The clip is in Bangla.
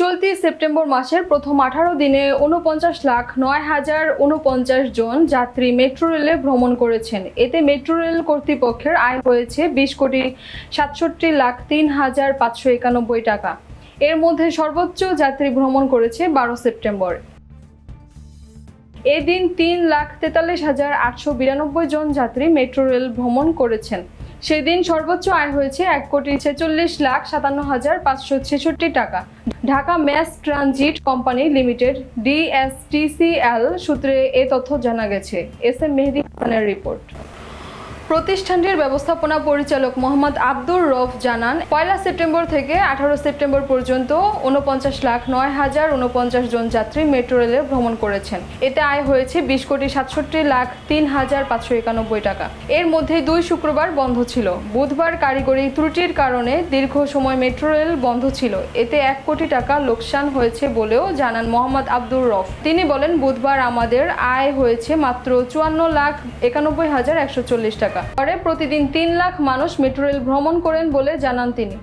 চলতি সেপ্টেম্বর মাসের প্রথম আঠারো দিনে উনপঞ্চাশ লাখ নয় হাজার উনপঞ্চাশ জন যাত্রী মেট্রো রেলে ভ্রমণ করেছেন। এতে মেট্রো রেল কর্তৃপক্ষের আয় হয়েছে বিশ কোটি সাতষট্টি লাখ তিন হাজার পাঁচশো একানব্বই টাকা। এর মধ্যে সর্বোচ্চ যাত্রী ভ্রমণ করেছে বারো সেপ্টেম্বর। এদিন তিন লাখ তেতাল্লিশ হাজার আটশো বিরানব্বই জন যাত্রী মেট্রো রেল ভ্রমণ করেছেন। সেদিন সর্বোচ্চ আয় হয়েছে এক কোটি ছেচল্লিশ লাখ সাতান্ন হাজার পাঁচশো ছেষট্টি টাকা। Dhaka mass transit company limited, DSTCL সূত্রে এ তথ্য জানা গেছে। এস এম মেহেদি খানের রিপোর্ট। প্রতিষ্ঠানটির ব্যবস্থাপনা পরিচালক মোহাম্মদ আব্দুর রফ জানান, পয়লা সেপ্টেম্বর থেকে আঠারো সেপ্টেম্বর পর্যন্ত উনপঞ্চাশ লাখ নয় হাজার উনপঞ্চাশ জন যাত্রী মেট্রো রেলে ভ্রমণ করেছেন। এতে আয় হয়েছে বিশ কোটি সাতষট্টি লাখ তিন হাজার পাঁচশো একানব্বই টাকা। এর মধ্যে দুই শুক্রবার বন্ধ ছিল। বুধবার কারিগরি ত্রুটির কারণে দীর্ঘ সময় মেট্রো রেল বন্ধ ছিল। এতে এক কোটি টাকা লোকসান হয়েছে বলেও জানান মোহাম্মদ আব্দুর রফ তিনি বলেন, বুধবার আমাদের আয় হয়েছে মাত্র চুয়ান্ন লাখ একানব্বই হাজার একশো চল্লিশ টাকা। পরে প্রতিদিন তিন লাখ মানুষ মেট্রো রেল ভ্রমণ করেন বলে জানান তিনি।